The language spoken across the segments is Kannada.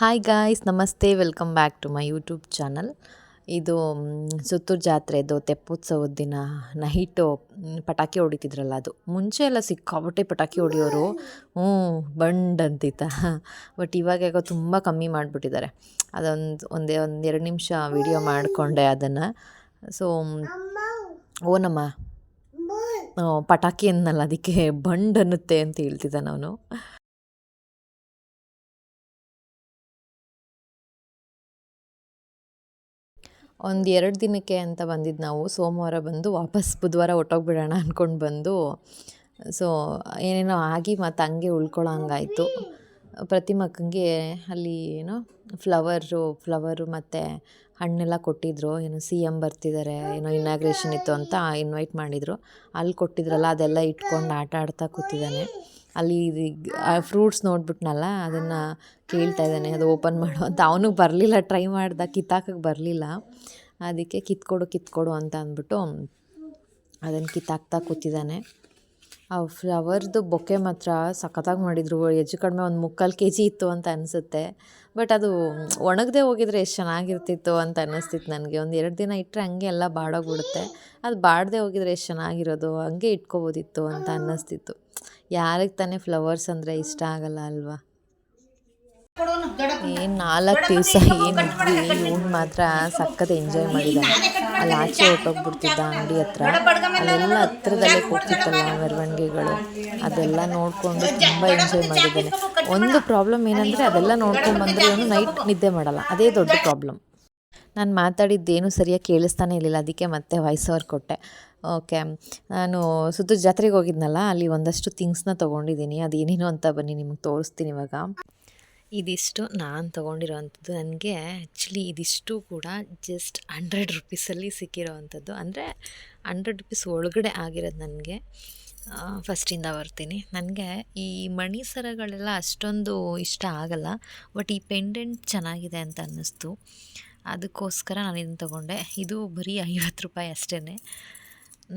ಹಾಯ್ ಗಾಯ್ಸ್ ನಮಸ್ತೆ. Welcome back to my YouTube channel ಇದು ಸುತ್ತೂರು ಜಾತ್ರೆದು ತೆಪ್ಪೋತ್ಸವದ ದಿನ, ನೈಟು ಪಟಾಕಿ ಹೊಡಿತಿದ್ರಲ್ಲ ಅದು. ಮುಂಚೆ ಎಲ್ಲ ಸಿಕ್ಕಾಪಟ್ಟೆ ಪಟಾಕಿ ಹೊಡಿಯೋರು. ಹ್ಞೂ, ಬಂಡ್ ಅಂತಿತ್ತ. ಬಟ್ ಇವಾಗ ತುಂಬ ಕಮ್ಮಿ ಮಾಡಿಬಿಟ್ಟಿದ್ದಾರೆ. ಅದೊಂದು, ಒಂದೇ, ಒಂದು ಎರಡು ನಿಮಿಷ ವಿಡಿಯೋ ಮಾಡಿಕೊಂಡೆ ಅದನ್ನು. ಸೊ ಓನಮ್ಮ ನಮ್ಮ? ಪಟಾಕಿ ಅನ್ನಲ್ಲ, ಅದಕ್ಕೆ ಬಂಡ್ ಅನ್ನುತ್ತೆ ಅಂತ ಹೇಳ್ತಿದ್ದ ನಾನು ಒಂದು ಎರಡು ದಿನಕ್ಕೆ ಅಂತ ಬಂದಿದ್ದು ನಾವು. ಸೋಮವಾರ ಬಂದು ವಾಪಸ್ ಬುಧವಾರ ಹೊಟ್ಟೋಗ್ಬಿಡೋಣ ಅಂದ್ಕೊಂಡು ಬಂದು. ಸೊ ಏನೇನೋ ಆಗಿ ಮತ್ತು ಹಂಗೆ ಉಳ್ಕೊಳ್ಳೋ ಪ್ರತಿ ಪ್ರತಿಮಕ್ಕಂಗೆ ಅಲ್ಲಿ ಏನೋ ಫ್ಲವರು ಫ್ಲವರು ಮತ್ತು ಹಣ್ಣೆಲ್ಲ ಕೊಟ್ಟಿದ್ರು. ಏನೋ ಸಿ ಎಂ ಬರ್ತಿದ್ದಾರೆ ಏನೋ ಇನಾಗ್ರೇಷನ್ ಇತ್ತು ಅಂತ ಇನ್ವೈಟ್ ಮಾಡಿದರು. ಅಲ್ಲಿ ಕೊಟ್ಟಿದ್ರಲ್ಲ, ಅದೆಲ್ಲ ಇಟ್ಕೊಂಡು ಆಟ ಆಡ್ತಾ ಕೂತಿದ್ದಾನೆ. ಅಲ್ಲಿ ಫ್ರೂಟ್ಸ್ ನೋಡ್ಬಿಟ್ನಲ್ಲ, ಅದನ್ನು ಕೇಳ್ತಾ ಇದ್ದಾನೆ. ಅದು ಓಪನ್ ಮಾಡು ಅಂತ. ಅವನು ಬರಲಿಲ್ಲ ಟ್ರೈ ಮಾಡ್ದ ಕಿತ್ತಾಕಕ್ಕೆ ಬರಲಿಲ್ಲ. ಅದಕ್ಕೆ ಕಿತ್ಕೊಡು ಕಿತ್ಕೊಡು ಅಂತ ಅಂದ್ಬಿಟ್ಟು ಅದನ್ನು ಕಿತ್ತಾಕ್ತಾ ಕೂತಿದ್ದಾನೆ. ಆ ಫ್ಲವರ್ದು ಬೊಕ್ಕೆ ಮಾತ್ರ ಸಖತ್ತಾಗಿ ಮಾಡಿದರು. ಹೆಚ್ಚು ಕಡಿಮೆ ಒಂದು ಮುಕ್ಕಾಲು ಕೆ ಜಿ ಇತ್ತು ಅಂತ ಅನಿಸುತ್ತೆ. ಬಟ್ ಅದು ಒಣಗದೆ ಹೋಗಿದ್ರೆ ಎಷ್ಟು ಚೆನ್ನಾಗಿರ್ತಿತ್ತು ಅಂತ ಅನ್ನಿಸ್ತಿತ್ತು ನನಗೆ. ಒಂದು ಎರಡು ದಿನ ಇಟ್ಟರೆ ಹಂಗೆ ಎಲ್ಲ ಬಾಡೋಗ್ಬಿಡುತ್ತೆ. ಅದು ಬಾಡದೆ ಹೋಗಿದ್ರೆ ಎಷ್ಟು ಚೆನ್ನಾಗಿರೋದು, ಹಂಗೆ ಇಟ್ಕೋಬೋದಿತ್ತು ಅಂತ ಅನ್ನಿಸ್ತಿತ್ತು. ಯಾರಿಗೆ ತಾನೇ ಫ್ಲವರ್ಸ್ ಅಂದರೆ ಇಷ್ಟ ಆಗಲ್ಲ ಅಲ್ವಾ? ಏನು ನಾಲ್ಕು ದಿವಸ ಏನಿದ್ವಿ ಇವ್ನು ಮಾತ್ರ ಸಖತ್ ಎಂಜಾಯ್ ಮಾಡಿದ್ದಾನೆ ಅಲ್ಲಿ ಆಚೆ ಹೊಟ್ಟೋಗ್ಬಿಡ್ತಿದ್ದ ಅಂಗಡಿ ಹತ್ರ. ಅಲ್ಲೆಲ್ಲ ಹತ್ರದಲ್ಲೇ ಕೊಡ್ತಿತ್ತಲ್ಲ ಮೆರವಣಿಗೆಗಳು. ಅದೆಲ್ಲ ನೋಡಿಕೊಂಡು ತುಂಬ ಎಂಜಾಯ್ ಮಾಡಿದ್ದಾನೆ ಒಂದು ಪ್ರಾಬ್ಲಮ್ ಏನಂದರೆ ಅದೆಲ್ಲ ನೋಡ್ಕೊಂಡು ಬಂದರೆ ಇವನು ನೈಟ್ ನಿದ್ದೆ ಮಾಡಲ್ಲ. ಅದೇ ದೊಡ್ಡ ಪ್ರಾಬ್ಲಮ್ ನಾನು ಮಾತಾಡಿದ್ದೇನು ಸರಿಯಾಗಿ ಕೇಳಿಸ್ತಾನೆ ಇರಲಿಲ್ಲ. ಅದಕ್ಕೆ ಮತ್ತೆ ವಾಯ್ಸ್ ಓವರ್ ಕೊಟ್ಟೆ. ಓಕೆ ನಾನು ಸುತ್ತ ಜಾತ್ರೆಗೆ ಹೋಗಿದ್ನಲ್ಲ ಅಲ್ಲಿ ಒಂದಷ್ಟು ಥಿಂಗ್ಸ್ನ ತೊಗೊಂಡಿದ್ದೀನಿ. ಅದೇನೇನು ಅಂತ ಬನ್ನಿ ನಿಮ್ಗೆ ತೋರಿಸ್ತೀನಿ ಇವಾಗ. ಇದಿಷ್ಟು ನಾನು ತೊಗೊಂಡಿರೋವಂಥದ್ದು ನನಗೆ ಆ್ಯಕ್ಚುಲಿ ಇದಿಷ್ಟು ಕೂಡ ಜಸ್ಟ್ ಹಂಡ್ರೆಡ್ ರುಪೀಸಲ್ಲಿ ಸಿಕ್ಕಿರೋವಂಥದ್ದು ಅಂದರೆ ಹಂಡ್ರೆಡ್ ರುಪೀಸ್ ಒಳಗಡೆ ಆಗಿರೋದು ನನಗೆ. ಫಸ್ಟಿಂದ ಬರ್ತೀನಿ. ನನಗೆ ಈ ಮಣಿ ಸರಗಳೆಲ್ಲ ಅಷ್ಟೊಂದು ಇಷ್ಟ ಆಗಲ್ಲ. ಬಟ್ ಈ ಪೆಂಡೆಂಟ್ ಚೆನ್ನಾಗಿದೆ ಅಂತ ಅನ್ನಿಸ್ತು. ಅದಕ್ಕೋಸ್ಕರ ನಾನು ಇದನ್ನು ತೊಗೊಂಡೆ. ಇದು ಬರೀ ಐವತ್ತು ರೂಪಾಯಿ ಅಷ್ಟೇ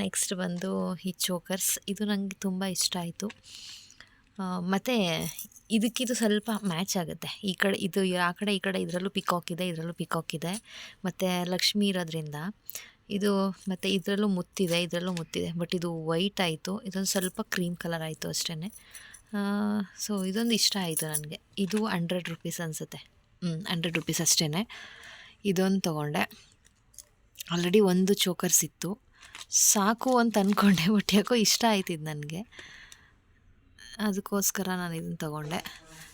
ನೆಕ್ಸ್ಟ್ ಬಂದು ಈ ಚೋಕರ್ಸ್ ಇದು ನನಗೆ ತುಂಬ ಇಷ್ಟ ಆಯಿತು. ಮತ್ತು ಇದಕ್ಕಿದು ಸ್ವಲ್ಪ ಮ್ಯಾಚ್ ಆಗುತ್ತೆ. ಈ ಕಡೆ ಇದು ಆ ಕಡೆ ಈ ಕಡೆ ಇದರಲ್ಲೂ ಪಿಕಾಕ್ ಇದೆ, ಇದರಲ್ಲೂ ಪಿಕಾಕ್ ಇದೆ. ಮತ್ತು ಲಕ್ಷ್ಮಿ ಇರೋದ್ರಿಂದ ಇದು ಮತ್ತು ಇದರಲ್ಲೂ ಮುತ್ತಿದೆ ಇದರಲ್ಲೂ ಮುತ್ತಿದೆ. ಬಟ್ ಇದು ವೈಟ್ ಆಯಿತು. ಇದೊಂದು ಸ್ವಲ್ಪ ಕ್ರೀಮ್ ಕಲರ್ ಆಯಿತು ಅಷ್ಟೇ ಸೊ ಇದೊಂದು ಇಷ್ಟ ಆಯಿತು ನನಗೆ. ಇದು ಹಂಡ್ರೆಡ್ ರುಪೀಸ್ ಅನಿಸುತ್ತೆ. ಹ್ಞೂ ಹಂಡ್ರೆಡ್ ರುಪೀಸ್ ಅಷ್ಟೇ ಇದೊಂದು ತೊಗೊಂಡೆ. ಆಲ್ರೆಡಿ ಒಂದು ಚೋಕರ್ಸ್ ಇತ್ತು ಸಾಕು ಅಂತ ಅಂದ್ಕೊಂಡೆ ಬಟ್ ಯಾಕೋ ಇಷ್ಟ ಆಯ್ತಿದ್ದು ನನಗೆ. ಅದಕ್ಕೋಸ್ಕರ ನಾನು ಇದನ್ನು ತೊಗೊಂಡೆ.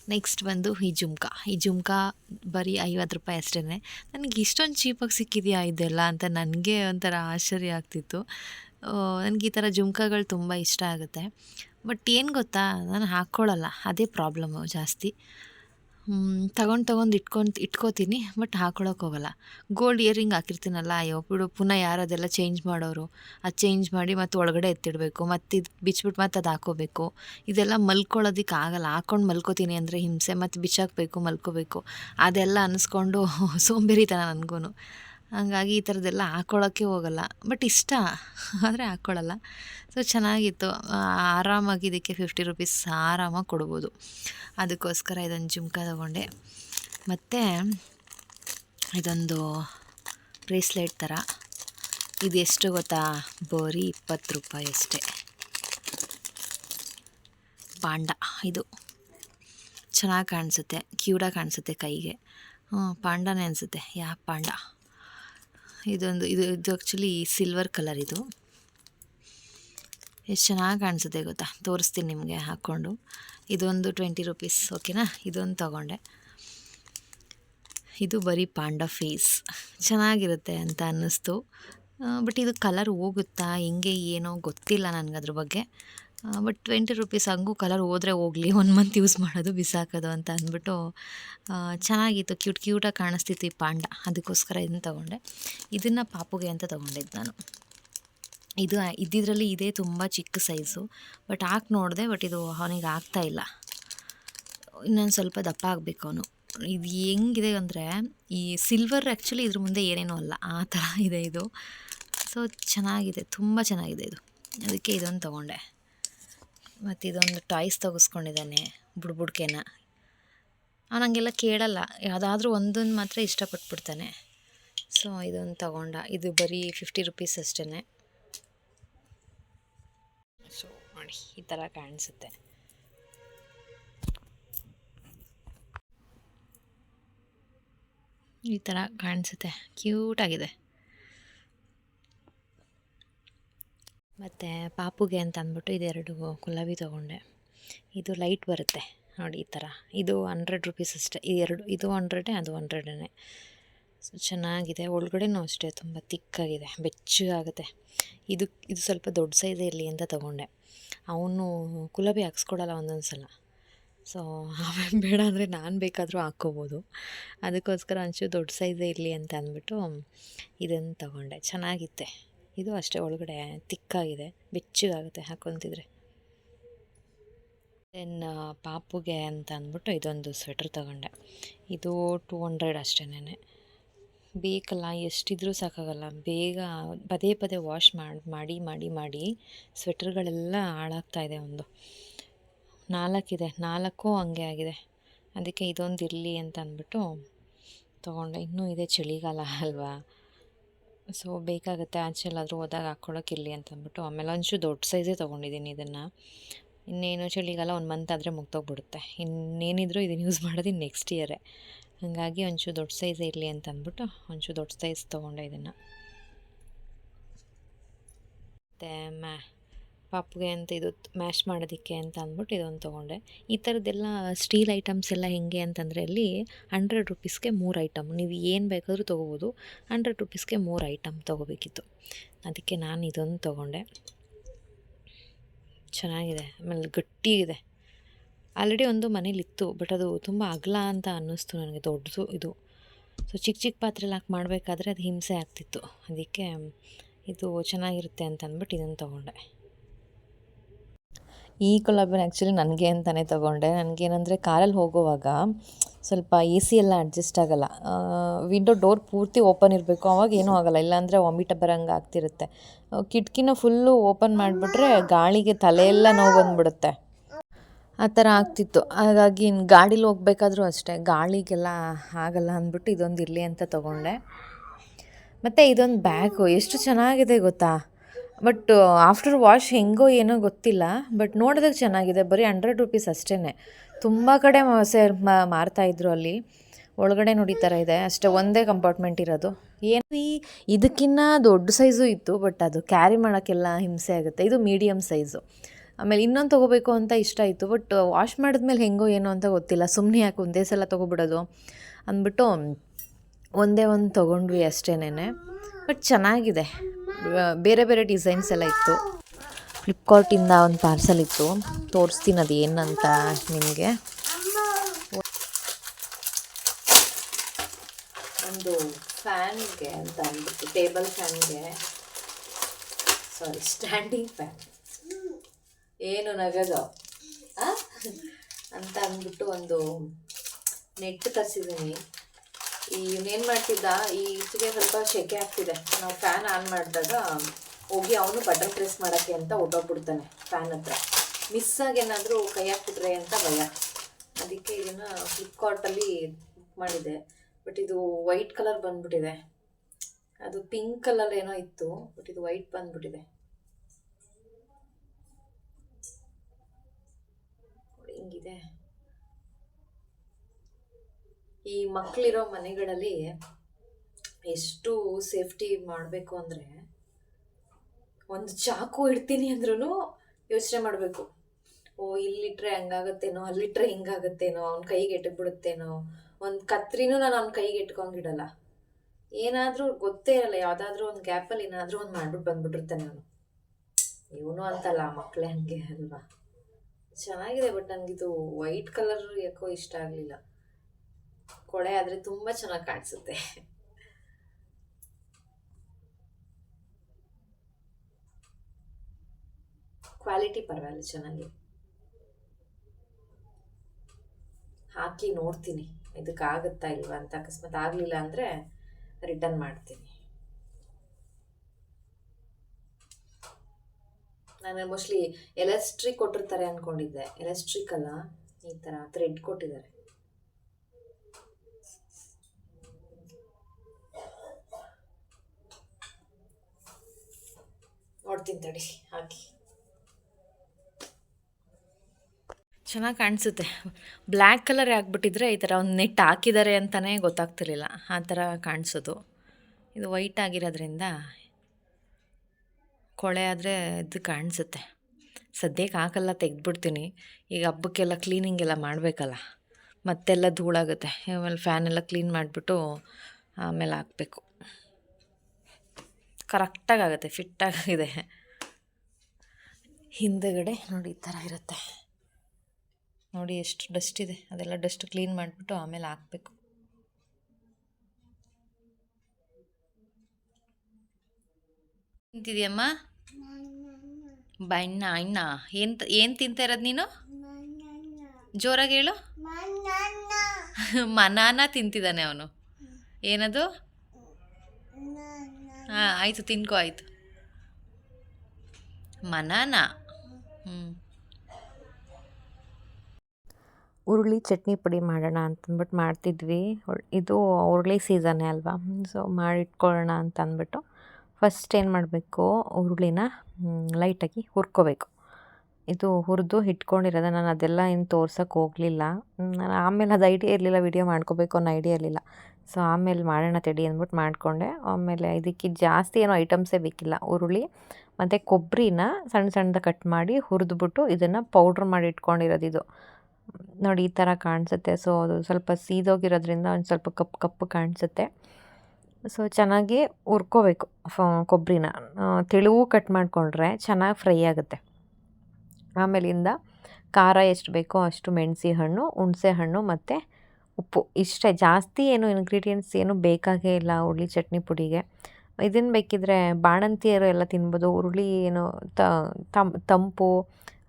ನೆಕ್ಸ್ಟ್ ಬಂದು ಈ ಜುಮ್ಕ. ಈ ಜುಮ್ಕ ಬರೀ ಐವತ್ತು ರೂಪಾಯಿ ಅಷ್ಟೇ ನನಗೆ ಇಷ್ಟೊಂದು ಚೀಪಾಗಿ ಸಿಕ್ಕಿದೆಯಾ ಇದೆಲ್ಲ ಅಂತ ನನಗೆ ಒಂಥರ ಆಶ್ಚರ್ಯ ಆಗ್ತಿತ್ತು. ನನಗೆ ಈ ಥರ ಜುಮ್ಕಗಳು ತುಂಬ ಇಷ್ಟ ಆಗುತ್ತೆ. ಬಟ್ ಏನು ಗೊತ್ತಾ, ನಾನು ಹಾಕ್ಕೊಳ್ಳಲ್ಲ. ಅದೇ ಪ್ರಾಬ್ಲಮ್ಮು ಜಾಸ್ತಿ. ತಗೊಂಡು ತಗೊಂಡು ಇಟ್ಕೊಂಡು, ಇಟ್ಕೋತೀನಿ, ಬಟ್ ಹಾಕೊಳಕ್ಕೆ ಹೋಗಲ್ಲ. ಗೋಲ್ಡ್ ಇಯರಿಂಗ್ ಹಾಕಿರ್ತೀನಲ್ಲ, ಅಯ್ಯೋ, ಬಿಡು, ಪುನಃ ಯಾರು ಅದೆಲ್ಲ ಚೇಂಜ್ ಮಾಡೋರು, ಅದು ಚೇಂಜ್ ಮಾಡಿ ಮತ್ತು ಒಳಗಡೆ ಎತ್ತಿಡಬೇಕು, ಮತ್ತು ಇದು ಬಿಚ್ಬಿಟ್ಟು ಮತ್ತು ಅದು ಹಾಕೋಬೇಕು. ಇದೆಲ್ಲ ಮಲ್ಕೊಳ್ಳೋದಕ್ಕೆ ಆಗಲ್ಲ ಹಾಕ್ಕೊಂಡು ಮಲ್ಕೋತೀನಿ ಅಂದರೆ ಹಿಂಸೆ, ಮತ್ತು ಬಿಚ್ಚಾಕಬೇಕು, ಮಲ್ಕೋಬೇಕು. ಅದೆಲ್ಲ ಅನ್ನಿಸ್ಕೊಂಡು ಸೋಂಬೇರಿತನ ನನಗೂ ಹಂಗಾಗಿ ಈ ಥರದ್ದೆಲ್ಲ ಹಾಕ್ಕೊಳ್ಳೋಕ್ಕೆ ಹೋಗಲ್ಲ. ಬಟ್ ಇಷ್ಟ, ಆದರೆ ಹಾಕ್ಕೊಳ್ಳಲ್ಲ ಸೊ ಚೆನ್ನಾಗಿತ್ತು. ಆರಾಮಾಗಿ ಇದಕ್ಕೆ ಫಿಫ್ಟಿ ರುಪೀಸ್ ಆರಾಮಾಗಿ ಕೊಡ್ಬೋದು. ಅದಕ್ಕೋಸ್ಕರ ಇದೊಂದು ಜುಮ್ಕ ತೊಗೊಂಡೆ. ಮತ್ತು ಇದೊಂದು ಬ್ರೇಸ್ಲೆಟ್ ಥರ. ಇದು ಎಷ್ಟು ಗೊತ್ತಾ? ಬೋರಿ ಇಪ್ಪತ್ತು ರೂಪಾಯಿ ಅಷ್ಟೇ. ಪಾಂಡ ಇದು. ಚೆನ್ನಾಗಿ ಕಾಣಿಸುತ್ತೆ. ಕ್ಯೂಡಾಗಿ ಕಾಣಿಸುತ್ತೆ ಕೈಗೆ. ಹ್ಞೂ ಪಾಂಡನೇ ಅನಿಸುತ್ತೆ. ಯಾ ಪಾಂಡ? ಇದೊಂದು, ಇದು ಇದು ಆ್ಯಕ್ಚುಲಿ ಸಿಲ್ವರ್ ಕಲರ್ ಇದು. ಎಷ್ಟು ಚೆನ್ನಾಗಿ ಕಾಣಿಸುತ್ತೆ ಗೊತ್ತಾ? ತೋರಿಸ್ತೀನಿ ನಿಮಗೆ ಹಾಕ್ಕೊಂಡು. ಇದೊಂದು ಟ್ವೆಂಟಿ ರುಪೀಸ್ ಓಕೆನಾ ಇದೊಂದು ತಗೊಂಡೆ. ಇದು ಬರೀ ಪಾಂಡ ಫೇಸ್ ಚೆನ್ನಾಗಿರುತ್ತೆ ಅಂತ ಅನ್ನಿಸ್ತು. ಬಟ್ ಇದು ಕಲರ್ ಹೋಗುತ್ತಾ, ಹೆಂಗೆ, ಏನೋ ಗೊತ್ತಿಲ್ಲ ನನಗೆ ಅದ್ರ ಬಗ್ಗೆ. ಬಟ್ ಟ್ವೆಂಟಿ ರುಪೀಸ್ ಹಂಗೂ ಕಲರ್ ಹೋದರೆ ಹೋಗಲಿ. ಒನ್ ಮಂತ್ ಯೂಸ್ ಮಾಡೋದು ಬಿಸಾಕೋದು ಅಂತ ಅಂದ್ಬಿಟ್ಟು ಚೆನ್ನಾಗಿತ್ತು. ಕ್ಯೂಟ್ ಕ್ಯೂಟಾಗಿ ಕಾಣಿಸ್ತಿತ್ತು ಈ ಪಾಂಡ. ಅದಕ್ಕೋಸ್ಕರ ಇದನ್ನು ತೊಗೊಂಡೆ. ಇದನ್ನು ಪಾಪುಗೆ ಅಂತ ತೊಗೊಂಡಿದ್ದು ನಾನು. ಇದು ಇದ್ದಿದ್ರಲ್ಲಿ ಇದೇ ತುಂಬ ಚಿಕ್ಕ ಸೈಜು ಬಟ್ ಹಾಕಿ ನೋಡಿದೆ ಬಟ್ ಇದು ಅವನಿಗೆ ಇಲ್ಲ. ಇನ್ನೊಂದು ಸ್ವಲ್ಪ ದಪ್ಪ ಆಗಬೇಕು ಅವನು. ಇದು ಹೆಂಗಿದೆ ಅಂದರೆ, ಈ ಸಿಲ್ವರ್ ಆ್ಯಕ್ಚುಲಿ ಇದ್ರ ಮುಂದೆ ಏನೇನೂ ಅಲ್ಲ. ಆ ಥರ ಇದೆ ಇದು. ಸೊ ಚೆನ್ನಾಗಿದೆ. ತುಂಬ ಚೆನ್ನಾಗಿದೆ ಇದು. ಅದಕ್ಕೆ ಇದೊಂದು ತೊಗೊಂಡೆ. ಮತ್ತು ಇದೊಂದು ಟಾಯ್ಸ್ ತೆಗೆಸ್ಕೊಂಡಿದ್ದಾನೆ ಬುಡ್ಬುಡ್ಕೆನ. ಅವನಂಗೆಲ್ಲ ಕೇಳಲ್ಲ, ಯಾವುದಾದ್ರೂ ಒಂದನ್ನು ಮಾತ್ರ ಇಷ್ಟಪಟ್ಬಿಡ್ತಾನೆ. ಸೊ, ಇದೊಂದು ತಗೊಂಡ. ಇದು ಬರೀ ಫಿಫ್ಟಿ ರುಪೀಸ್ ಅಷ್ಟೇ ಸೊ ನೋಡಿ, ಈ ಥರ ಕಾಣಿಸುತ್ತೆ. ಈ ಥರ ಕಾಣಿಸುತ್ತೆ. ಕ್ಯೂಟಾಗಿದೆ ಮತ್ತು ಪಾಪುಗೆ ಅಂತ ಅಂದ್ಬಿಟ್ಟು ಇದೆರಡು ಗುಲಾಬಿ ತೊಗೊಂಡೆ. ಇದು ಲೈಟ್ ಬರುತ್ತೆ. ನೋಡಿ ಈ ಥರ ಇದು ಹಂಡ್ರೆಡ್ ರುಪೀಸ್ ಅಷ್ಟೇ. ಈ ಎರಡು, ಇದು ಹಂಡ್ರೆಡೇ ಅದು ಹಂಡ್ರೆಡೇ ಸೊ ಚೆನ್ನಾಗಿದೆ. ಒಳಗಡೆನೂ ಅಷ್ಟೇ, ತುಂಬ ತಿಕ್ಕಾಗಿದೆ, ಬೆಚ್ಚಗಾಗುತ್ತೆ. ಇದು ಇದು ಸ್ವಲ್ಪ ದೊಡ್ಡ ಸೈಜ್ ಇರಲಿ ಅಂತ ತೊಗೊಂಡೆ. ಅವನು ಗುಲಾಬಿ ಹಾಕ್ಸ್ಕೊಡಲ್ಲ ಒಂದೊಂದು ಸಲ. ಸೊ ಆಮೇಲೆ ಬೇಡ ಅಂದರೆ ನಾನು ಬೇಕಾದರೂ ಹಾಕ್ಕೋಬೋದು. ಅದಕ್ಕೋಸ್ಕರ ಒಂಚೂರು ದೊಡ್ಡ ಸೈಜೇ ಇರಲಿ ಅಂತ ಅಂದ್ಬಿಟ್ಟು ಇದನ್ನು ತಗೊಂಡೆ. ಚೆನ್ನಾಗಿತ್ತೆ. ಇದು ಅಷ್ಟೇ ಒಳಗಡೆ ತಿಕ್ಕಾಗಿದೆ, ಬೆಚ್ಚಗಾಗುತ್ತೆ ಹಾಕೊತಿದ್ರೆ ದೆನ್ ಪಾಪುಗೆ ಅಂತ ಅಂದ್ಬಿಟ್ಟು ಇದೊಂದು ಸ್ವೆಟ್ರ್ ತಗೊಂಡೆ. ಇದು ಟೂ ಹಂಡ್ರೆಡ್ ಅಷ್ಟೇನೆ ಬೇಕಲ್ಲ, ಎಷ್ಟಿದ್ರೂ ಸಾಕಾಗಲ್ಲ. ಬೇಗ ಪದೇ ಪದೇ ವಾಶ್ ಮಾಡಿ ಮಾಡಿ ಮಾಡಿ ಮಾಡಿ ಸ್ವೆಟ್ರ್ಗಳೆಲ್ಲ ಹಾಳಾಗ್ತಾ ಇದೆ ಒಂದು. ನಾಲ್ಕಿದೆ, ನಾಲ್ಕು ಹಂಗೆ ಆಗಿದೆ. ಅದಕ್ಕೆ ಇದೊಂದು ಇರಲಿ ಅಂತ ಅಂದ್ಬಿಟ್ಟು ತೊಗೊಂಡೆ. ಇನ್ನೂ ಇದೆ ಚಳಿಗಾಲ ಅಲ್ವಾ? ಸೊ ಬೇಕಾಗುತ್ತೆ ಆಚೆಲ್ಲಾದರೂ ಹೋದಾಗ ಹಾಕ್ಕೊಳ್ಳೋಕ್ಕಿರಲಿ ಅಂತ ಅಂದ್ಬಿಟ್ಟು ಆಮೇಲೆ ಒಂಚೂರು ದೊಡ್ಡ ಸೈಜೇ ತೊಗೊಂಡಿದ್ದೀನಿ ಇದನ್ನು. ಇನ್ನೇನು ಚಳಿಗಾಲ ಒಂದು ಮಂತ್ ಆದರೆ ಮುಗ್ದೋಗ್ಬಿಡುತ್ತೆ. ಇನ್ನೇನಿದ್ರು ಇದನ್ನು ಯೂಸ್ ಮಾಡೋದು ನೆಕ್ಸ್ಟ್ ಇಯರೇ ಹಾಗಾಗಿ ಒಂಚೂರು ದೊಡ್ಡ ಸೈಜ್ ಇರಲಿ ಅಂತ ಅಂದ್ಬಿಟ್ಟು ಒಂಚೂರು ದೊಡ್ಡ ಸೈಜ್ ತೊಗೊಂಡೆ ಇದನ್ನು. ಮತ್ತು ಮ್ಯಾ ಪಾಪುಗೆ ಅಂತ ಇದು ಮ್ಯಾಶ್ ಮಾಡೋದಕ್ಕೆ ಅಂತ ಅಂದ್ಬಿಟ್ಟು ಇದೊಂದು ತೊಗೊಂಡೆ. ಈ ಥರದ್ದೆಲ್ಲ ಸ್ಟೀಲ್ ಐಟಮ್ಸ್ ಎಲ್ಲ ಹೆಂಗೆ ಅಂತಂದರೆ ಅಲ್ಲಿ ಹಂಡ್ರೆಡ್ ರುಪೀಸ್ಗೆ ಮೂರು ಐಟಮ್. ನೀವು ಏನು ಬೇಕಾದರೂ ತೊಗೋಬೋದು. ಹಂಡ್ರೆಡ್ ರುಪೀಸ್ಗೆ ಮೂರು ಐಟಮ್ ತೊಗೋಬೇಕಿತ್ತು. ಅದಕ್ಕೆ ನಾನು ಇದೊಂದು ತೊಗೊಂಡೆ. ಚೆನ್ನಾಗಿದೆ. ಆಮೇಲೆ ಇದೆ ಆಲ್ರೆಡಿ ಒಂದು ಮನೇಲಿತ್ತು, ಬಟ್ ಅದು ತುಂಬ ಅಗಲ ಅಂತ ಅನ್ನಿಸ್ತು ನನಗೆ, ದೊಡ್ಡದು ಇದು. ಸೊ ಚಿಕ್ಕ ಚಿಕ್ಕ ಪಾತ್ರೆಲಿ ಹಾಕಿ ಮಾಡಬೇಕಾದ್ರೆ ಅದು ಹಿಂಸೆ ಆಗ್ತಿತ್ತು. ಅದಕ್ಕೆ ಇದು ಚೆನ್ನಾಗಿರುತ್ತೆ ಅಂತ ಅಂದ್ಬಿಟ್ಟು ಇದನ್ನು ತೊಗೊಂಡೆ. ಈ ಕೊಲಾಬನ್ ಆ್ಯಕ್ಚುಲಿ ನನಗೆ ಅಂತಲೇ ತೊಗೊಂಡೆ. ನನಗೇನಂದರೆ ಕಾರಲ್ಲಿ ಹೋಗುವಾಗ ಸ್ವಲ್ಪ ಎ ಸಿ ಎಲ್ಲ ಅಡ್ಜಸ್ಟ್ ಆಗೋಲ್ಲ. ವಿಂಡೋ ಡೋರ್ ಪೂರ್ತಿ ಓಪನ್ ಇರಬೇಕು. ಅವಾಗ ಏನೂ ಆಗೋಲ್ಲ. ಇಲ್ಲಾಂದರೆ ವಾಮಿಟ ಬರೋಂಗೆ ಆಗ್ತಿರುತ್ತೆ. ಕಿಟಕಿನ ಫುಲ್ಲು ಓಪನ್ ಮಾಡಿಬಿಟ್ರೆ ಗಾಳಿಗೆ ತಲೆಯೆಲ್ಲ ನೋವು ಬಂದುಬಿಡುತ್ತೆ. ಆ ಥರ ಆಗ್ತಿತ್ತು. ಹಾಗಾಗಿ ಇನ್ನು ಗಾಡೀಲಿ ಹೋಗ್ಬೇಕಾದ್ರೂ ಅಷ್ಟೇ. ಗಾಳಿಗೆಲ್ಲ ಆಗಲ್ಲ ಅಂದ್ಬಿಟ್ಟು ಇದೊಂದು ಇರಲಿ ಅಂತ ತೊಗೊಂಡೆ. ಮತ್ತು ಇದೊಂದು ಬ್ಯಾಗು ಎಷ್ಟು ಚೆನ್ನಾಗಿದೆ ಗೊತ್ತಾ? ಬಟ್ ಆಫ್ಟರ್ ವಾಶ್ ಹೆಂಗೋ ಏನೋ ಗೊತ್ತಿಲ್ಲ ಬಟ್ ನೋಡೋದಕ್ಕೆ ಚೆನ್ನಾಗಿದೆ. ಬರೀ ಹಂಡ್ರೆಡ್ ರುಪೀಸ್ ಅಷ್ಟೇ ತುಂಬ ಕಡೆ ಸೇರ್ ಮಾರ್ತಾಯಿದ್ರು ಅಲ್ಲಿ. ಒಳಗಡೆ ನೋಡಿ ಥರ ಇದೆ. ಅಷ್ಟೇ ಒಂದೇ ಕಂಪಾರ್ಟ್ಮೆಂಟ್ ಇರೋದು. ಏನು ಇದಕ್ಕಿನ್ನ ದೊಡ್ಡ ಸೈಜು ಇತ್ತು ಬಟ್ ಅದು ಕ್ಯಾರಿ ಮಾಡೋಕ್ಕೆಲ್ಲ ಹಿಂಸೆ ಆಗುತ್ತೆ. ಇದು ಮೀಡಿಯಮ್ ಸೈಜು ಆಮೇಲೆ ಇನ್ನೊಂದು ತೊಗೋಬೇಕು ಅಂತ ಇಷ್ಟ ಇತ್ತು ಬಟ್ ವಾಶ್ ಮಾಡಿದ್ಮೇಲೆ ಹೆಂಗೋ ಏನೋ ಅಂತ ಗೊತ್ತಿಲ್ಲ. ಸುಮ್ಮನೆ ಯಾಕೆ ಒಂದೇ ಸಲ ತೊಗೊಬಿಡೋದು ಅಂದ್ಬಿಟ್ಟು ಒಂದೇ ಒಂದು ತೊಗೊಂಡ್ವಿ ಅಷ್ಟೇನೆ ಬಟ್ ಚೆನ್ನಾಗಿದೆ. ಬೇರೆ ಬೇರೆ ಡಿಸೈನ್ಸ್ ಎಲ್ಲ ಇತ್ತು. ಫ್ಲಿಪ್ಕಾರ್ಟಿಂದ ಒಂದು ಪಾರ್ಸಲ್ ಇತ್ತು. ತೋರಿಸ್ತೀನಿ ಅದು ಏನಂತ ನಿಮಗೆ. ಒಂದು ಫ್ಯಾನ್ಗೆ ಅಂತ ಅಂದ್ಬಿಟ್ಟು, ಟೇಬಲ್ ಫ್ಯಾನ್ಗೆ. ಸಾರಿ ಸ್ಟ್ಯಾಂಡಿಂಗ್ ಫ್ಯಾನ್ ಏನು ನಗದು? ಅಂತ ಅಂದ್ಬಿಟ್ಟು ಒಂದು ನೆಟ್ ತರಿಸಿದ್ದೀನಿ ಈ ಇವನೇನು ಮಾಡ್ತಿದ್ದ, ಈ ಇಚ್ಚಿಗೆ ಸ್ವಲ್ಪ ಶೆಕೆ ಆಗ್ತಿದೆ. ನಾವು ಫ್ಯಾನ್ ಆನ್ ಮಾಡಿದಾಗ ಹೋಗಿ ಅವನು ಬಟನ್ ಪ್ರೆಸ್ ಮಾಡೋಕ್ಕೆ ಅಂತ ಹೊಟ್ಟೋಗ್ಬಿಡ್ತಾನೆ ಫ್ಯಾನ್ ಹತ್ರ. ಮಿಸ್ ಆಗಿ ಏನಾದರೂ ಕೈ ಹಾಕ್ಬಿಟ್ರೆ ಅಂತ ಭಯ. ಅದಕ್ಕೆ ಇದನ್ನು ಫ್ಲಿಪ್ಕಾರ್ಟಲ್ಲಿ ಬುಕ್ ಮಾಡಿದೆ. ಬಟ್ ಇದು ವೈಟ್ ಕಲರ್ ಬಂದ್ಬಿಟ್ಟಿದೆ. ಅದು ಪಿಂಕ್ ಕಲರ್ ಏನೋ ಇತ್ತು ಬಟ್ ಇದು ವೈಟ್ ಬಂದ್ಬಿಟ್ಟಿದೆ. ಹಿಂಗಿದೆ. ಈ ಮಕ್ಕಳಿರೋ ಮನೆಗಳಲ್ಲಿ ಎಷ್ಟು ಸೇಫ್ಟಿ ಮಾಡಬೇಕು ಅಂದರೆ ಒಂದು ಚಾಕು ಇಡ್ತೀನಿ ಅಂದ್ರೂ ಯೋಚನೆ ಮಾಡಬೇಕು. ಓ, ಇಲ್ಲಿಟ್ರೆ ಹಂಗಾಗತ್ತೇನೋ, ಅಲ್ಲಿಟ್ರೆ ಹಿಂಗಾಗತ್ತೇನೋ, ಅವ್ನ ಕೈಗೆ ಇಟ್ಬಿಡುತ್ತೇನೋ ಒಂದು ಕತ್ರಿನೂ ನಾನು ಅವ್ನ ಕೈಗೆ ಇಟ್ಕೊಂಡಿಡಲ್ಲ ಏನಾದರೂ ಗೊತ್ತೇ ಇರಲ್ಲ, ಯಾವುದಾದ್ರೂ ಒಂದು ಗ್ಯಾಪಲ್ಲಿ ಏನಾದರೂ ಒಂದು ಮಾಡ್ಬಿಟ್ಟು ಬಂದ್ಬಿಟ್ಟಿರ್ತಾನೆ ನಾನು. ಇವನು ಅಂತಲ್ಲ ಮಕ್ಕಳೇ ಹಂಗೆ ಅಲ್ವಾ? ಚೆನ್ನಾಗಿದೆ, ಬಟ್ ನನಗಿದು ವೈಟ್ ಕಲರ್ ಯಾಕೋ ಇಷ್ಟ ಆಗಲಿಲ್ಲ. ಕೊಳೆ ಆದರೆ ತುಂಬ ಚೆನ್ನಾಗಿ ಕಾಣಿಸುತ್ತೆ. ಕ್ವಾಲಿಟಿ ಪರವಾಗಿಲ್ಲ, ಚೆನ್ನಾಗಿ. ಹಾಕಿ ನೋಡ್ತೀನಿ ಇದಕ್ಕಾಗುತ್ತಾ ಇಲ್ವಾ ಅಂತ ಅಕಸ್ಮಾತ್ ಆಗಲಿಲ್ಲ ಅಂದರೆ ರಿಟರ್ನ್ ಮಾಡ್ತೀನಿ. ನಾನು ಮೋಸ್ಟ್ಲಿ ಎಲೆಸ್ಟ್ರಿಕ್ ಕೊಟ್ಟಿರ್ತಾರೆ ಅಂದ್ಕೊಂಡಿದ್ದೆ ಎಲೆಸ್ಟ್ರಿಕ್ ಅಲ್ಲ, ಈ ಥರ ಥ್ರೆಡ್ ಕೊಟ್ಟಿದ್ದಾರೆ. ತಡಿ ಹಾಕಿ ಚೆನ್ನಾಗಿ ಕಾಣಿಸುತ್ತೆ. ಬ್ಲ್ಯಾಕ್ ಕಲರ್ ಹಾಕ್ಬಿಟ್ಟಿದ್ರೆ ಈ ಥರ ಒಂದು ನೆಟ್ ಹಾಕಿದ್ದಾರೆ ಅಂತಲೇ ಗೊತ್ತಾಗ್ತಿರ್ಲಿಲ್ಲ. ಆ ಥರ ಕಾಣಿಸೋದು. ಇದು ವೈಟ್ ಆಗಿರೋದ್ರಿಂದ ಕೊಳೆ ಆದರೆ ಇದು ಕಾಣಿಸುತ್ತೆ. ಸದ್ಯಕ್ಕೆ ಹಾಕಲ್ಲ, ತೆಗೆದ್ಬಿಡ್ತೀನಿ. ಈಗ ಹಬ್ಬಕ್ಕೆಲ್ಲ ಕ್ಲೀನಿಂಗ್ ಎಲ್ಲ ಮಾಡಬೇಕಲ್ಲ. ಮತ್ತೆಲ್ಲ ಧೂಳಾಗುತ್ತೆ. ಆಮೇಲೆ ಫ್ಯಾನ್ ಎಲ್ಲ ಕ್ಲೀನ್ ಮಾಡಿಬಿಟ್ಟು ಆಮೇಲೆ ಹಾಕಬೇಕು. ಕರೆಕ್ಟಾಗಿ ಆಗುತ್ತೆ ಫಿಟ್ಟಾಗಿದೆ ಹಿಂದೆಗಡೆ ನೋಡಿ ಈ ಥರ ಇರುತ್ತೆ. ನೋಡಿ ಎಷ್ಟು ಡಸ್ಟ್ ಇದೆ. ಅದೆಲ್ಲ ಡಸ್ಟ್ ಕ್ಲೀನ್ ಮಾಡಿಬಿಟ್ಟು ಆಮೇಲೆ ಹಾಕಬೇಕು. ತಿಂತಿದ್ಯಮ್ಮ? ಬಣ್ಣ, ಅಣ್ಣ, ಏನು ಏನು ತಿಂತಾ ಇರೋದು ನೀನು? ಜೋರಾಗಿ ಹೇಳು. ಮನಾನ ತಿಂತಿದ್ದಾನೆ ಅವನು. ಏನದು? ಹಾಂ, ಆಯಿತು, ತಿನ್ಕೋ, ಆಯಿತು. ಮನಾನ ಹ್ಞೂ ಉರುಳಿ ಚಟ್ನಿ ಪುಡಿ ಮಾಡೋಣ ಅಂತಂದ್ಬಿಟ್ಟು ಮಾಡ್ತಿದ್ವಿ. ಇದು ಹುರುಳಿ ಸೀಸನ್ನೇ ಅಲ್ವಾ? ಸೊ, ಮಾಡಿಟ್ಕೊಳ್ಳೋಣ ಅಂತ ಅಂದ್ಬಿಟ್ಟು ಫಸ್ಟ್ ಏನು ಮಾಡಬೇಕು? ಹುರುಳಿನ ಲೈಟಾಗಿ ಹುರ್ಕೋಬೇಕು. ಇದು ಹುರಿದು ಇಟ್ಕೊಂಡಿರೋದು ನಾನು ಅದೆಲ್ಲ ಏನು ತೋರ್ಸೋಕೆ ಹೋಗಲಿಲ್ಲ. ನಾನು ಆಮೇಲೆ ಅದು ಐಡಿಯಾ ಇರಲಿಲ್ಲ. ವಿಡಿಯೋ ಮಾಡ್ಕೋಬೇಕು ಅನ್ನೋ ಐಡಿಯಾ ಇರಲಿಲ್ಲ. ಸೊ, ಆಮೇಲೆ ಮಾಡೋಣ ತಡಿ ಅಂದ್ಬಿಟ್ಟು ಮಾಡಿಕೊಂಡೆ. ಆಮೇಲೆ ಇದಕ್ಕೆ ಜಾಸ್ತಿ ಏನೋ ಐಟಮ್ಸೇ ಬೇಕಿಲ್ಲ. ಹುರುಳಿ ಮತ್ತು ಕೊಬ್ಬರಿನ ಸಣ್ಣ ಸಣ್ಣದ ಕಟ್ ಮಾಡಿ ಹುರಿದ್ಬಿಟ್ಟು ಇದನ್ನು ಪೌಡ್ರ್ ಮಾಡಿ ಇಟ್ಕೊಂಡಿರೋದು ಇದು. ನೋಡಿ ಈ ಥರ ಕಾಣಿಸುತ್ತೆ. ಸೊ ಅದು ಸ್ವಲ್ಪ ಸೀದೋಗಿರೋದ್ರಿಂದ ಒಂದು ಸ್ವಲ್ಪ ಕಪ್ಪು ಕಪ್ಪು ಕಾಣಿಸುತ್ತೆ. ಸೊ ಚೆನ್ನಾಗಿ ಹುರ್ಕೋಬೇಕು ಫ ಕೊಬ್ಬರಿನ. ತೆಳುವು ಕಟ್ ಮಾಡಿಕೊಂಡ್ರೆ ಚೆನ್ನಾಗಿ ಫ್ರೈ ಆಗುತ್ತೆ. ಆಮೇಲಿಂದ ಖಾರ ಎಷ್ಟು ಬೇಕೋ ಅಷ್ಟು ಮೆಣಸಿ ಹಣ್ಣು ಹುಣಸೆ ಹಣ್ಣು ಮತ್ತು ಉಪ್ಪು. ಇಷ್ಟೇ, ಜಾಸ್ತಿ ಏನು ಇಂಗ್ರೀಡಿಯೆಂಟ್ಸ್ ಏನು ಬೇಕಾಗೇ ಇಲ್ಲ ಹುರುಳಿ ಚಟ್ನಿ ಪುಡಿಗೆ. ಇದನ್ನು ಬೇಕಿದ್ರೆ ಬಾಣಂತಿಯರು ಎಲ್ಲ ತಿನ್ಬೋದು. ಹುರುಳಿ ಏನು ತಂಪು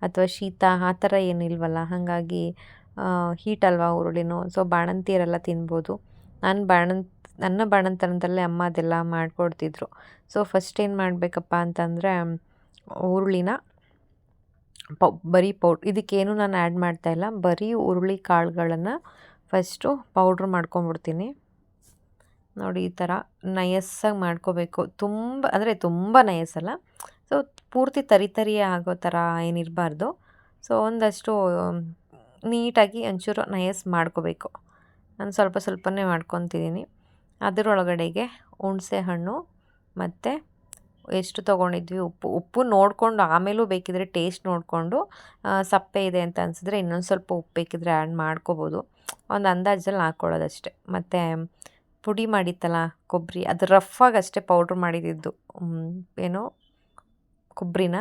ಅಥವಾ ಶೀತ ಆ ಥರ ಏನಿಲ್ವಲ್ಲ ಹಾಗಾಗಿ ಹೀಟ್ ಅಲ್ವಾ ಹುರುಳಿನೂ ಸೊ ಬಾಣಂತಿಯರೆಲ್ಲ ತಿನ್ಬೋದು. ನಾನು ಬಾಣಂತ, ನನ್ನ ಬಾಣಂತನದಲ್ಲೇ ಅಮ್ಮ ಅದೆಲ್ಲ ಮಾಡಿಕೊಡ್ತಿದ್ರು. ಸೊ ಫಸ್ಟ್ ಏನು ಮಾಡಬೇಕಪ್ಪ ಅಂತಂದರೆ ಹುರುಳಿನ ಪೌ, ಬರೀ ಪೌಡ್ ಇದಕ್ಕೇನು ನಾನು ಆ್ಯಡ್ ಮಾಡ್ತಾಯಿಲ್ಲ ಬರೀ ಹುರುಳಿ ಕಾಳುಗಳನ್ನು ಫಸ್ಟು ಪೌಡ್ರ್ ಮಾಡ್ಕೊಂಬಿಡ್ತೀನಿ. ನೋಡಿ, ಈ ಥರ ನಯಸ್ಸಾಗಿ ಮಾಡ್ಕೋಬೇಕು. ತುಂಬ, ಅಂದರೆ ತುಂಬ ನಯಸ್ಸಲ್ಲ ಸೊ ಪೂರ್ತಿ ತರಿತರಿಯೇ ತರಿ ಆಗೋ ಥರ ಏನಿರಬಾರ್ದು. ಸೊ ಒಂದಷ್ಟು ನೀಟಾಗಿ ಒಂಚೂರು ನಯಸ್ ಮಾಡ್ಕೋಬೇಕು. ನಾನು ಸ್ವಲ್ಪ ಸ್ವಲ್ಪನೇ ಮಾಡ್ಕೊತಿದ್ದೀನಿ ಅದರೊಳಗಡೆಗೆ ಹುಣಸೆ ಹಣ್ಣು ಮತ್ತು ಎಷ್ಟು ತೊಗೊಂಡಿದ್ವಿ ಉಪ್ಪು. ಉಪ್ಪು ನೋಡಿಕೊಂಡು ಆಮೇಲೂ ಬೇಕಿದ್ರೆ ಟೇಸ್ಟ್ ನೋಡಿಕೊಂಡು ಸಪ್ಪೆ ಇದೆ ಅಂತ ಅನಿಸಿದ್ರೆ ಇನ್ನೊಂದು ಸ್ವಲ್ಪ ಉಪ್ಪು ಬೇಕಿದ್ರೆ ಆ್ಯಡ್ ಮಾಡ್ಕೋಬೋದು. ಒಂದು ಅಂದಾಜಲ್ಲಿ ಹಾಕ್ಕೊಳ್ಳೋದಷ್ಟೆ ಮತ್ತು ಪುಡಿ ಮಾಡಿತ್ತಲ್ಲ ಕೊಬ್ಬರಿ ಅದು ರಫ್ ಅಷ್ಟೇ ಪೌಡ್ರ್ ಮಾಡಿದ್ದು ಏನು ಕೊಬ್ಬರಿನ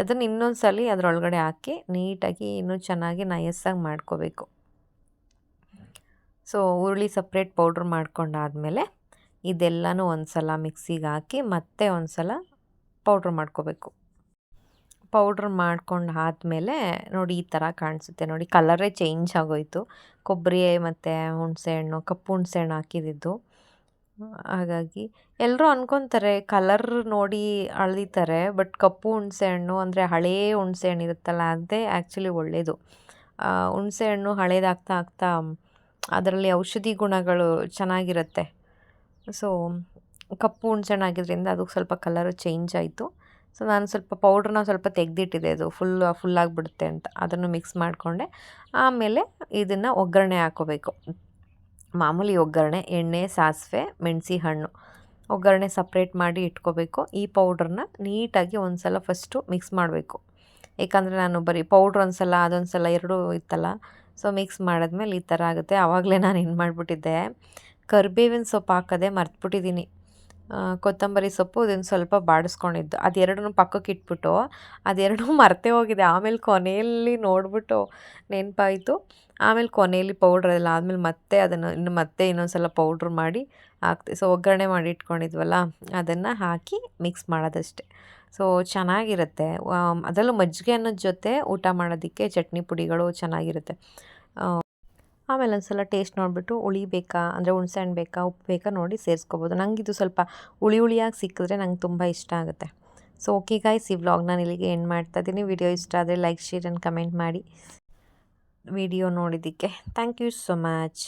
ಅದನ್ನು ಇನ್ನೊಂದು ಸಲ ಅದರೊಳಗಡೆ ಹಾಕಿ ನೀಟಾಗಿ ಇನ್ನೂ ಚೆನ್ನಾಗಿ ನಯಸ್ಸಾಗಿ ಮಾಡ್ಕೋಬೇಕು. ಸೊ ಹುರುಳಿ ಸಪ್ರೇಟ್ ಪೌಡ್ರ್ ಮಾಡ್ಕೊಂಡಾದಮೇಲೆ ಇದೆಲ್ಲನೂ ಒಂದು ಸಲ ಮಿಕ್ಸಿಗೆ ಹಾಕಿ ಮತ್ತೆ ಒಂದು ಸಲ ಪೌಡ್ರ್ ಮಾಡ್ಕೋಬೇಕು. ಪೌಡ್ರ್ ಮಾಡ್ಕೊಂಡು ಆದಮೇಲೆ ನೋಡಿ ಈ ಥರ ಕಾಣಿಸುತ್ತೆ. ನೋಡಿ ಕಲರೇ ಚೇಂಜ್ ಆಗೋಯಿತು. ಕೊಬ್ಬರಿ ಮತ್ತು ಹುಣಸೆಹಣ್ಣು ಕಪ್ಪು ಹುಣಸೆಹಣ್ಣು ಹಾಕಿದ್ದು ಹಾಗಾಗಿ ಎಲ್ಲರೂ ಅನ್ಕೊತಾರೆ ಕಲರ್ ನೋಡಿ ಅಳ್ದಿತಾರೆ ಬಟ್ ಕಪ್ಪು ಹುಣಸೆಹಣ್ಣು ಅಂದರೆ ಹಳೇ ಹುಣಸೆಹಣ್ಣು ಇರುತ್ತಲ್ಲ ಅದೇ ಆ್ಯಕ್ಚುಲಿ ಒಳ್ಳೆಯದು ಹುಣಸೆಹಣ್ಣು ಹಳೇದಾಗ್ತಾ ಆಗ್ತಾ ಅದರಲ್ಲಿ ಔಷಧಿ ಗುಣಗಳು ಚೆನ್ನಾಗಿರುತ್ತೆ. ಸೊ ಕಪ್ಪು ಹುಣ್ಸೆಹಣ್ಣು ಆಗಿದ್ದರಿಂದ ಅದಕ್ಕೆ ಸ್ವಲ್ಪ ಕಲರು ಚೇಂಜ್ ಆಯಿತು. ಸೊ ನಾನು ಸ್ವಲ್ಪ ಪೌಡ್ರನ್ನ ಸ್ವಲ್ಪ ತೆಗೆದಿಟ್ಟಿದೆ ಅದು ಫುಲ್ ಫುಲ್ ಆಗಿಬಿಡುತ್ತೆ ಅಂತ. ಅದನ್ನು ಮಿಕ್ಸ್ ಮಾಡಿಕೊಂಡೆ. ಆಮೇಲೆ ಇದನ್ನು ಒಗ್ಗರಣೆ ಹಾಕೋಬೇಕು ಮಾಮೂಲಿ ಒಗ್ಗರಣೆ, ಎಣ್ಣೆ, ಸಾಸಿವೆ, ಮೆಣಸಿ ಹಣ್ಣು. ಒಗ್ಗರಣೆ ಸಪ್ರೇಟ್ ಮಾಡಿ ಇಟ್ಕೋಬೇಕು. ಈ ಪೌಡ್ರನ್ನ ನೀಟಾಗಿ ಒಂದು ಸಲ ಫಸ್ಟು ಮಿಕ್ಸ್ ಮಾಡಬೇಕು. ಏಕೆಂದರೆ ನಾನು ಬರೀ ಪೌಡ್ರ್ ಒಂದು ಸಲ ಅದೊಂದು ಸಲ ಎರಡೂ ಇತ್ತಲ್ಲ ಸೊ ಮಿಕ್ಸ್ ಮಾಡಿದ್ಮೇಲೆ ಈ ಥರ ಆಗುತ್ತೆ. ಆವಾಗಲೇ ನಾನು ಏನು ಮಾಡಿಬಿಟ್ಟಿದ್ದೆ? ಕರಿಬೇವಿನ ಸೊಪ್ಪು ಹಾಕೋದೇ ಮರ್ತ್ಬಿಟ್ಟಿದ್ದೀನಿ. ಕೊತ್ತಂಬರಿ ಸೊಪ್ಪು ಇದನ್ನು ಸ್ವಲ್ಪ ಬಾಡಿಸ್ಕೊಂಡಿದ್ದು. ಅದೆರಡನ್ನೂ ಪಕ್ಕಕ್ಕೆ ಇಟ್ಬಿಟ್ಟು, ಅದೆರಡೂ ಮರ್ತೇ ಹೋಗಿದೆ. ಆಮೇಲೆ ಕೊನೆಯಲ್ಲಿ ನೋಡಿಬಿಟ್ಟು ನೆನಪಾಯಿತು. ಆಮೇಲೆ ಕೊನೆಯಲ್ಲಿ ಪೌಡ್ರ್ ಎಲ್ಲ ಆದಮೇಲೆ ಮತ್ತೆ ಅದನ್ನು ಇನ್ನು ಮತ್ತೆ ಇನ್ನೊಂದು ಸಲ ಪೌಡ್ರ್ ಮಾಡಿ ಹಾಕ್ತೆ, ಸೊ ಒಗ್ಗರಣೆ ಮಾಡಿ ಇಟ್ಕೊಂಡಿದ್ವಲ್ಲ, ಅದನ್ನು ಹಾಕಿ ಮಿಕ್ಸ್ ಮಾಡೋದಷ್ಟೆ. ಸೊ ಚೆನ್ನಾಗಿರುತ್ತೆ. ಅದರಲ್ಲೂ ಮಜ್ಜಿಗೆ ಅನ್ನೋದ ಜೊತೆ ಊಟ ಮಾಡೋದಕ್ಕೆ ಚಟ್ನಿ ಪುಡಿಗಳು ಚೆನ್ನಾಗಿರುತ್ತೆ. ಆಮೇಲೆ ಒಂದು ಸಲ ಟೇಸ್ಟ್ ನೋಡಿಬಿಟ್ಟು ಹುಳಿ ಬೇಕಾ, ಅಂದರೆ ಹುಣ್ಸೆಹಣ್ಣು ಬೇಕಾ, ಉಪ್ಪು ಬೇಕಾ ನೋಡಿ ಸೇರಿಸ್ಕೋಬೋದು. ನಂಗೆ ಇದು ಸ್ವಲ್ಪ ಹುಳಿ ಹುಳಿಯಾಗಿ ಸಿಕ್ಕಿದ್ರೆ ನಂಗೆ ತುಂಬ ಇಷ್ಟ ಆಗುತ್ತೆ. ಸೊ ಓಕೆ ಗಾಯ್ಸ್ ಈ ವ್ಲಾಗ್ ನಾನು ಇಲ್ಲಿಗೆ ಎಂಡ್ ಮಾಡ್ತಾ ಇದ್ದೀನಿ. ವಿಡಿಯೋ ಇಷ್ಟ ಆದರೆ ಲೈಕ್ ಶೇರ್ ಆ್ಯಂಡ್ ಕಮೆಂಟ್ ಮಾಡಿ. ವಿಡಿಯೋ ನೋಡಿದ್ದಕ್ಕೆ. Thank you so much